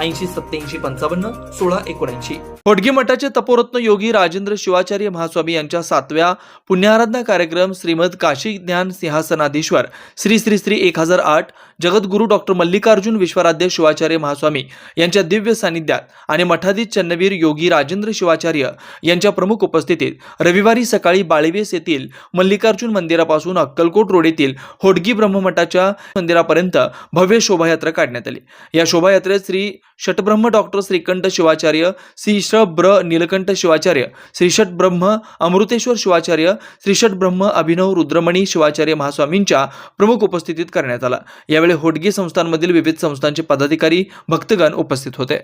ऐंशी सत्याऐंशी पंचावन्न सोळा एकोणऐंशी. होडगी मठाचे तपोरत्न योगी राजेंद्र शिवाचार्य महास्वामी यांच्या सातव्या पुण्याराधना कार्यक्रम श्रीमद काशी ज्ञान सिंहासनाधीश्वर श्री श्री श्री एक हजार आठ जगद्गुरू डॉक्टर मल्लिकार्जुन विश्वराध्य शिवाचार्य महास्वामी यांच्या दिव्य सानिध्यात आणि मठाधीश चन्नवीर योगी राजेंद्र शिवाचार्य यांच्या प्रमुख उपस्थितीत रविवारी सकाळी बाळीवेस येथील मल्लिकार्जुन मंदिरापासून अक्कलकोट रोड येथील होडगी ब्रह्ममठाच्या मंदिरापर्यंत भव्य शोभायात्रा काढण्यात आली. या शोभायात्रेत श्री षटब्रह्म डॉक्टर श्रीकंठ शिवाचार्य श्री ब्र नीलकंठ शिवाचार्य श्रीषट ब्रह्म अमृतेश्वर शिवाचार्य श्रीषट ब्रह्म अभिनव रुद्रमणी शिवाचार्य महास्वामींच्या प्रमुख उपस्थितीत करण्यात आला. यावेळी होडगी संस्थांमधील विविध संस्थांचे पदाधिकारी भक्तगण उपस्थित होते.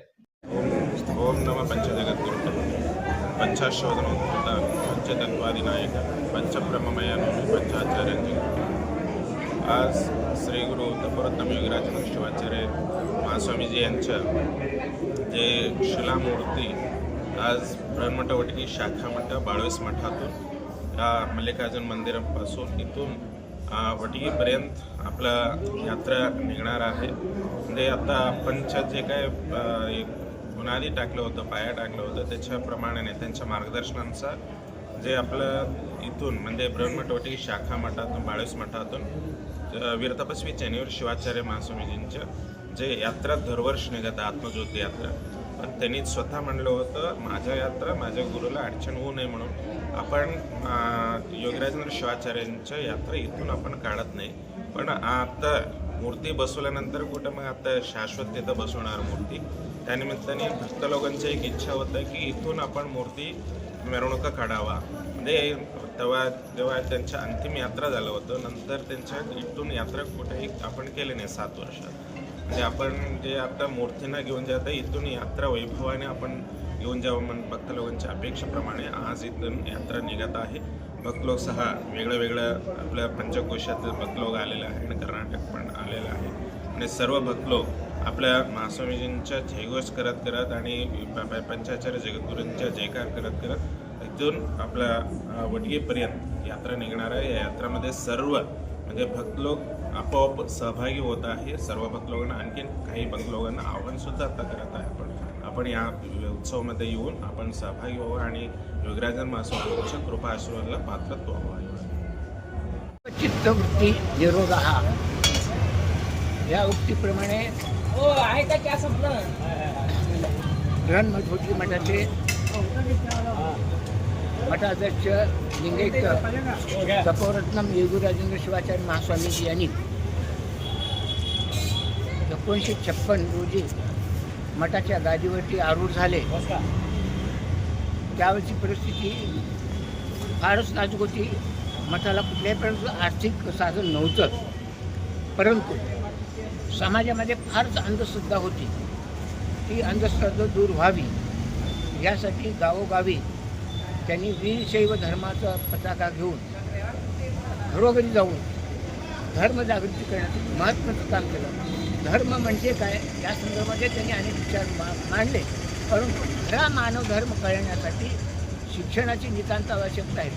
आज श्री गुरु तपोरत्नम योगीराज शिवाचार्य महास्वामीजी यांच्या जे शिलामूर्ती आज ब्रह्मटवटकी शाखा मठ बाळवेस मठातून या मल्लिकार्जुन मंदिरापासून इथून वटकीपर्यंत आपला यात्रा निघणार आहे. म्हणजे आता आपणच्या जे काय अ, बुनादी टाकलं होतं पाया टाकलं होतं त्याच्याप्रमाणे त्यांच्या मार्गदर्शनानुसार जे आपलं इथून म्हणजे ब्रह्मटवटी शाखा मठातून बाळवीस मठातून वीरतपस्वी चेनीवर शिवाचार्य महास्वामीजींच्या जे यात्रा दरवर्षी निघत आत्मज्योती यात्रा. पण त्यांनी स्वतः म्हणलं होतं माझ्या यात्रा माझ्या गुरुला अडचण होऊ नये म्हणून. आपण योगराजेंद्र शिवाचार्यांच्या यात्रा इथून आपण काढत नाही. पण आता मूर्ती बसवल्यानंतर कुठं मग आता शाश्वत तिथं बसवणार मूर्ती? त्यानिमित्ताने भक्त लोकांची एक इच्छा होतं की इथून आपण मूर्ती मिरवणुका काढावा. म्हणजे तेव्हा जेव्हा त्यांच्या अंतिम यात्रा झालं होतं नंतर त्यांच्या इथून यात्रा कुठेही आपण केली नाही सात वर्षात म्हणजे आपण जे आता मूर्तींना घेऊन जे आता इथून यात्रा वैभवाने आपण घेऊन जावं म्हण भक्त लोकांच्या अपेक्षेप्रमाणे आज इथून यात्रा निघत आहे. भक्त लोक सहा वेगळं वेगळं आपल्या पंचकोशातील भक्त लोक आलेले आहे आणि कर्नाटक पण आलेलं आहे. आणि सर्व भक्त लोक आपल्या महास्वामीजींच्या जयघोष करत करत आणि पंचाचार्य जगद्गुरूंच्या जयकार करत करत इथून आपल्या वडगीपर्यंत यात्रा निघणार आहे. या यात्रामध्ये सर्व म्हणजे भक्त लोक आपोआप सहभागी होत आहे. सर्व भक्त लोकांना आणखीन काही भक्त लोकांना आव्हान सुद्धा आता करत आहे आपण. आपण या उत्सवामध्ये येऊन आपण सहभागी व्हावं आणि योगराजन महास्वामींच्या कृपा आशीर्वादाला पात्रत्व व्हावं. चित्तवृत्ती निरोधा या उक्तीप्रमाणे हो आहे का संपलं मठाचे मठाध्यक्ष लिंगैक्य सपोरत्नम येगुराजेंद्र शिवाचार्य महास्वामीजी यांनी एकोणीसशे छप्पन रोजी मठाच्या गादीवरती आरूढ झाले. त्यावेळची परिस्थिती फारच नाजूक होती. मठाला कुठल्याही प्रकारचं आर्थिक साधन नव्हतं. परंतु समाजामध्ये फारच अंधश्रद्धा होती. ती अंधश्रद्धा दूर व्हावी. यासाठी गावोगावी त्यांनी वीरशैव धर्माचा पताका घेऊन घरोघरी जाऊन धर्मजागृती करण्याचं महत्त्वाचं काम केलं. धर्म म्हणजे काय? या संदर्भामध्ये त्यांनी अनेक विचार मा मांडले. परंतु खरा मानव धर्म कळण्यासाठी शिक्षणाची नितांत आवश्यकता आहे.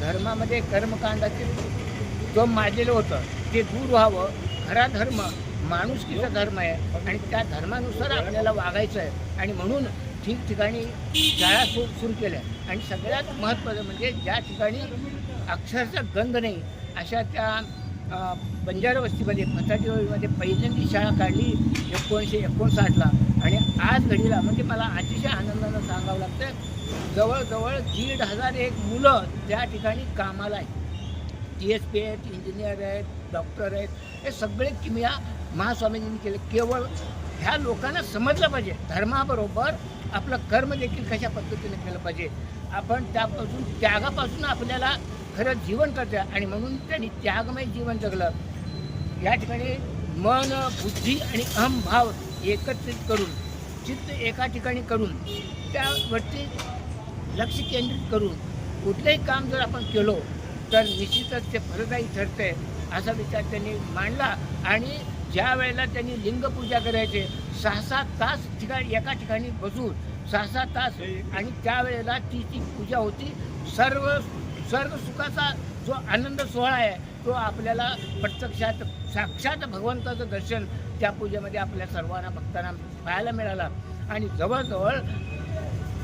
धर्मामध्ये कर्मकांडाचे जो माजलेलं होतं. ते दूर व्हावं. खरा धर्म माणुसकीचा धर्म आहे आणि त्या धर्मानुसार आपल्याला वागायचं आहे. आणि म्हणून ठिकठिकाणी शाळा सु सुरू केल्या. आणि सगळ्यात महत्त्वाचं म्हणजे ज्या ठिकाणी अक्षरचा गंध नाही अशा त्या अ, बंजारा वस्तीमध्ये फताटीमध्ये पहिल्यांदी शाळा काढली एकोणीसशे एकोणसाठला. आणि आज घडीला म्हणजे मला अतिशय आनंदानं सांगावं लागतं जवळजवळ दीड हजार एक मुलं त्या ठिकाणी कामाला आहेत. टी एस पी आहेत इंजिनियर आहेत डॉक्टर आहेत हे सगळे किमया महास्वामीजींनी केले. केवळ ह्या लोकांना समजलं पाहिजे. धर्माबरोबर आपलं कर्म देखील कशा पद्धतीने केलं पाहिजे? आपण त्यापासून त्यागापासून आपल्याला खरं जीवन करतं आणि म्हणून त्यांनी त्यागमय जीवन जगलं. या ठिकाणी मन बुद्धी आणि अहमभाव एकत्रित करून चित्त एका ठिकाणी करून त्यावरती लक्ष केंद्रित करून कुठलंही काम जर आपण केलो तर निश्चितच ते फलदायी ठरते असा विचार त्यांनी मांडला आणि ज्या वेळेला त्यांनी लिंगपूजा करायचे सहा सात तास ठिकाणी एका ठिकाणी बसून सहा सात तास आणि त्यावेळेला ती ती पूजा होती सर्व सर्व सुखाचा जो आनंद सोहळा आहे तो आपल्याला प्रत्यक्षात साक्षात भगवंताचं दर्शन त्या पूजेमध्ये आपल्या सर्वांना भक्तांना पाहायला मिळाला. आणि जवळजवळ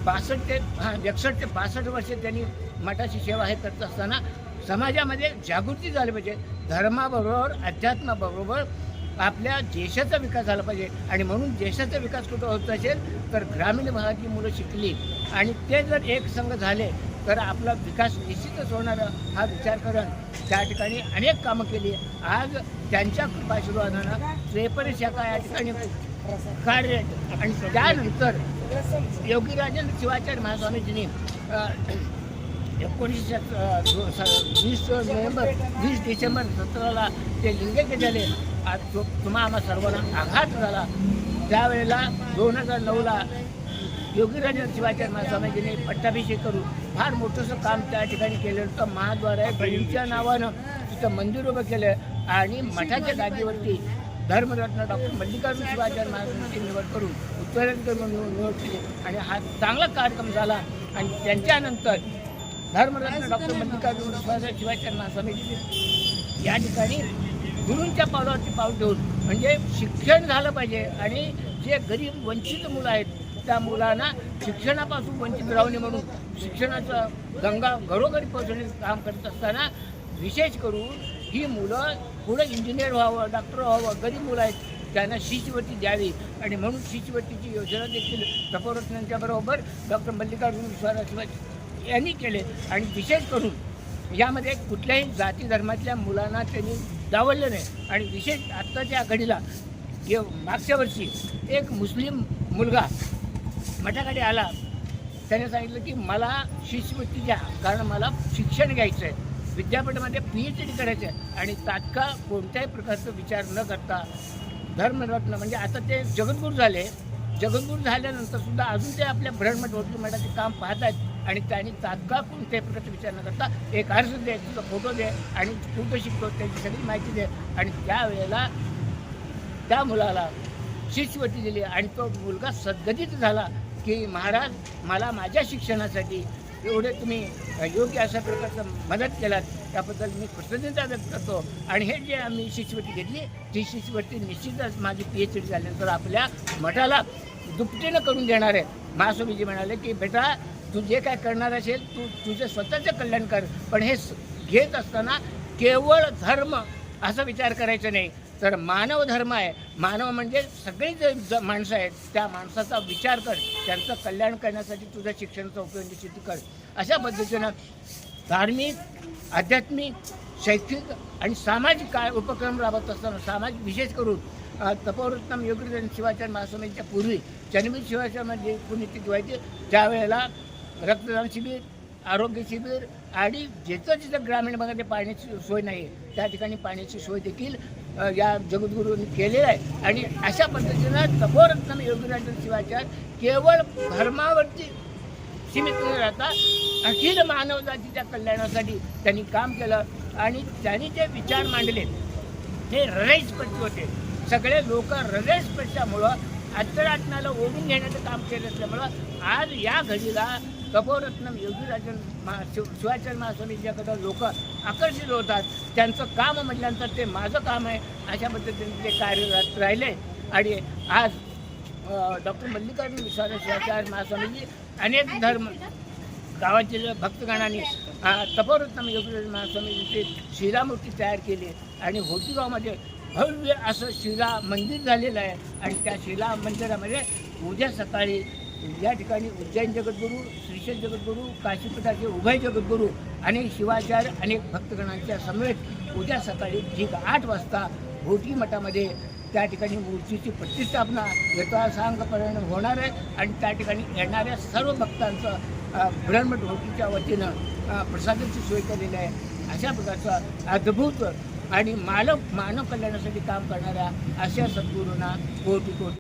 बासष्ट ते हां एकसष्ट ते बासष्ट वर्षे त्यांनी मठाची सेवा हे करत असताना समाजामध्ये जागृती झाली पाहिजे. धर्माबरोबर अध्यात्माबरोबर आपल्या देशाचा विकास झाला पाहिजे. आणि म्हणून देशाचा विकास कुठं होत असेल तर ग्रामीण भागातली मुलं शिकली. आणि ते जर एक संघ झाले तर आपला विकास निश्चितच होणार हा विचार करून त्या ठिकाणी अनेक कामं केली. आज त्यांच्या कृपाशीर्वादानं त्रेपन्न शाखा या ठिकाणी कार्य आणि त्यानंतर योगीराजन शिवाचार्य महास्वामीजींनी एकोणीसशे वीस नोव्हेंबर वीस डिसेंबर सतराला ते लिंगैक्य झाले. आज तो तुम्हा आम्हा सर्वांना आघात झाला. त्यावेळेला दोन हजार नऊला योगीराजन शिवाचार्य महास्वामीजींनी पट्टाभिषेक करून फार मोठंसं काम त्या ठिकाणी केलं होतं. महाद्वार आहे. बहिणीच्या नावानं तिथं मंदिर उभं केलं आणि मठाच्या जागेवरती धर्मरत्न डॉक्टर मल्लिकार्जुन शिवाचार्य महाराजांची निवड करून उत्तराधिकारी म्हणून निवड केली. आणि हा चांगला कार्यक्रम झाला. आणि त्यांच्यानंतर धर्मरत्न डॉक्टर मल्लिकार्जुन शिवाचार्य शिवाचार्य या ठिकाणी गुरूंच्या पावलावरती पाऊल ठेवून म्हणजे शिक्षण झालं पाहिजे आणि जे गरीब वंचित मुलं आहेत त्या मुलांना शिक्षणापासून वंचित राहू नये म्हणून शिक्षणाचं गंगा घरोघरी पोहोचवण्याचं काम करत असताना विशेष करून ही मुलं पुढे इंजिनियर व्हावं डॉक्टर व्हावं गरीब मुलं आहेत त्यांना शिष्यवृत्ती द्यावी. आणि म्हणून शिष्यवृत्तीची योजना देखील तपोरत्नांच्या बरोबर डॉक्टर मल्लिकार्जुन विश्वास यांनी केले. आणि विशेष करून यामध्ये कुठल्याही जाती धर्मातल्या मुलांना त्यांनी डावललं नाही आणि विशेष आत्ताच्या घडीला हे मागच्या वर्षी एक मुस्लिम मुलगा मठाकडे आला. त्याने सांगितलं की मला शिष्यवृत्ती द्या कारण मला शिक्षण घ्यायचं आहे विद्यापीठामध्ये पी एच डी करायचं आहे आणि तात्काळ कोणत्याही प्रकारचा विचार न करता धर्मरत्न म्हणजे आता ते जगद्गुरू झाले. जगद्गुरू झाल्यानंतर सुद्धा अजून ते आपल्या भ्रमट होती मठाचे काम पाहत आहेत आणि त्यांनी तात्काळ कोणत्याही प्रकारचा विचार न करता. एक अर्ज दे तुझा फोटो दे आणि कुठं शिकतो त्याची सगळी माहिती दे आणि त्यावेळेला त्या मुलाला शिष्यवृत्ती दिली आणि तो मुलगा सद्गतीत झाला की महाराज मला माझ्या शिक्षणासाठी एवढे तुम्ही योग्य अशा प्रकारचं मदत केलात त्याबद्दल मी कृतज्ञता व्यक्त करतो. आणि हे जे आम्ही शिष्यवृत्ती घेतली ती शिष्यवृत्ती निश्चितच माझी पी एच डी झाल्यानंतर आपल्या मठाला दुपटीनं करून देणार आहे. महास्वामीजी म्हणाले की बेटा तू जे काय करणार असेल तू तुझं स्वतःचं कल्याण कर. पण हे घेत असताना केवळ धर्म असा विचार करायचा नाही. तर मानव धर्म आहे. मानव म्हणजे सगळी जे ज माणसं आहेत त्या माणसाचा विचार कर. त्यांचं कल्याण करण्यासाठी तुझ्या शिक्षणाचा उपयोग निश्चित कर. अशा पद्धतीनं धार्मिक आध्यात्मिक शैक्षणिक आणि सामाजिक काय उपक्रम राबवत असताना सामाजिक विशेष करून तपोरत्नम तपोवृत्तम योगीराजन शिवाचार्य महास्वामींच्या पूर्वी चनबीर शिवाचार्य म्हणजे पुण्यतिथी व्हायची त्यावेळेला रक्तदान शिबिर आरोग्य शिबिर आणि जिथं जिथं ग्रामीण भागात पाण्याची सोय नाही त्या ठिकाणी पाण्याची सोय देखील या जगद्गुरूंनी केलेलं आहे. आणि अशा पद्धतीनं तपोरत्न योगीराजन शिवाचार केवळ धर्मावरती सीमित न राहता अखिल मानवजातीच्या कल्याणासाठी त्यांनी काम केलं आणि त्यांनी जे विचार मांडले ते हृदयस्पर्शी होते. सगळे लोक हृदयस्पर्शामुळं अंतरात्म्याला ओढून घेण्याचं काम केलं असल्यामुळं आज या घडीला कपोरत्नम योगीराजन महा शिव शिवाचार्य महास्वामींच्याकडं लोक आकर्षित होतात त्यांचं काम म्हटल्यानंतर ते माझं काम आहे अशा पद्धतीने ते कार्यरत राहिले. आणि आज डॉक्टर मल्लिकार्जुन विश्वास शिवाचार्य महास्वामीजी अनेक धर्म गावातील भक्तगणांनी तपोरत्नम योगीराज महास्वामीजीचे शिलामूर्ती तयार केली आणि होतीगावमध्ये भव्य असं शिला मंदिर झालेलं आहे. आणि त्या शिला मंदिरामध्ये उद्या सकाळी या ठिकाणी उज्जैन जगद्गुरू श्रीशैल जगद्गुरू काशीपीठाचे उभय जगद्गुरू आणि शिवाचार्य अनेक भक्तगणांच्या समेत उद्या सकाळी ठीक आठ वाजता भोटी मठामध्ये त्या ठिकाणी मूर्तीची प्रतिष्ठापना यथासांगपर्यंत होणार आहे आणि त्या ठिकाणी येणाऱ्या सर्व भक्तांचं अ, भोटीच्या वतीनं प्रसादाची सोय केलेली आहे. अशा प्रकारचं अद्भुत आणि मानव मानव कल्याणासाठी काम करणाऱ्या अशा सद्गुरूंना कोटी कोटी